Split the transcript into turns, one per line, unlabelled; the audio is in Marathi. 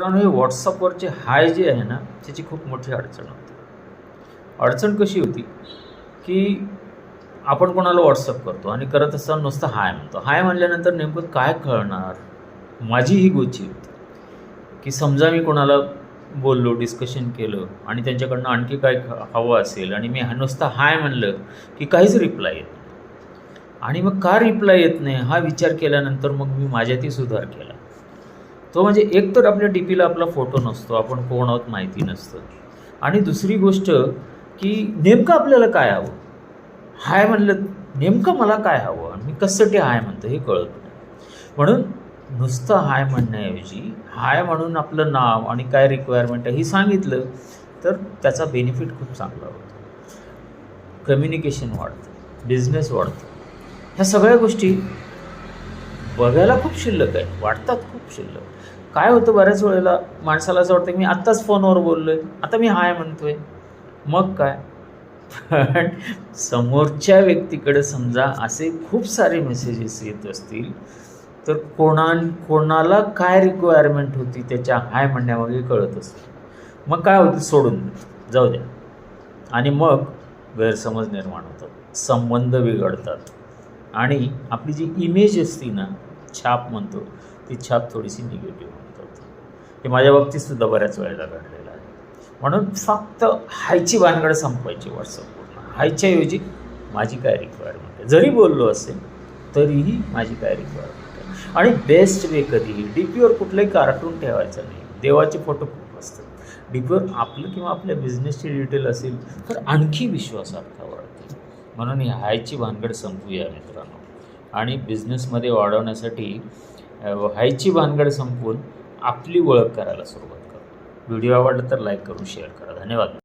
मित्रांनो हे व्हॉट्सअपवरचे हाय जे आहे ना त्याची खूप मोठी अडचण होती. अडचण कशी होती की आपण कोणाला व्हॉट्सअप करतो आणि करत असताना नुसतं हाय म्हणतो. हाय म्हणल्यानंतर नेमकं काय कळणार? माझी ही गोची होती की समजा मी कोणाला बोललो डिस्कशन केलं आणि त्यांच्याकडनं आणखी काय ख- हवं असेल आणि मी नुसतं नुसता हाय म्हणलं की काहीच रिप्लाय येत नाही. आणि मग का रिप्लाय येत नाही? हा विचार केल्यानंतर मग मी माझ्यातही सुधार केला. तो म्हणजे एक तर आपल्या डी पीला आपला फोटो नसतो आपण कोण आहोत माहिती नसतं. आणि दुसरी गोष्ट की नेमकं आपल्याला काय हवं? हाय म्हणलं नेमकं मला काय हवं? आणि मी कशासाठी हाय म्हणतो हे कळत नाही. म्हणून नुसतं हाय म्हणण्याऐवजी हाय म्हणून आपलं नाव आणि काय रिक्वायरमेंट आहे हे सांगितलं तर त्याचा बेनिफिट खूप चांगला होतो. कम्युनिकेशन वाढतं बिझनेस वाढतो. ह्या सगळ्या गोष्टी बघायला खूप शिल्लक आहे. वाटतात खूप शिल्लक. काय होतं बऱ्याच वेळेला माणसाला असं वाटतं की मी आत्ताच फोनवर बोललो आहे आता मी हाय म्हणतोय. मग काय? पण समोरच्या व्यक्तीकडे समजा असे खूप सारे मेसेजेस येत असतील तर कोणा कोणाला काय रिक्वायरमेंट होती त्याच्या हाय म्हणण्यामागे कळत असते. मग काय होतं? सोडून जाऊ द्या. आणि मग गैरसमज निर्माण होतात. संबंध बिघडतात. आणि आपली जी इमेज असती ना छाप म्हणतो. ती छाप थोडीशी निगेटिव्ह होतात हे माझ्या बाबतीत सुद्धा बऱ्याच वेळेला घडलेलं आहे. म्हणून फक्त हायची भानगड संपवायची व्हॉट्सअप पूर्ण. हायच्याऐवजी माझी काय रिक्वायरमेंट आहे? जरी बोललो असेल तरीही माझी काय रिक्वायरमेंट आहे? आणि बेस्ट वे कधीही डी पीवर कुठलंही कार्टून ठेवायचं नाही. देवाचे फोटो खूप असतात. डी पीवर आपलं किंवा आपल्या बिझनेसची डिटेल असेल तर आणखी विश्वासार्हता वाढते. म्हणून ही हायची भानगड संपूया मित्रांनो. आणि बिझनेसमध्ये वाढवण्यासाठी व्हायची भानगड संपवून आपली ओळख करायला सुरुवात करू. व्हिडिओ आवडला तर लाईक करून शेअर करा. धन्यवाद.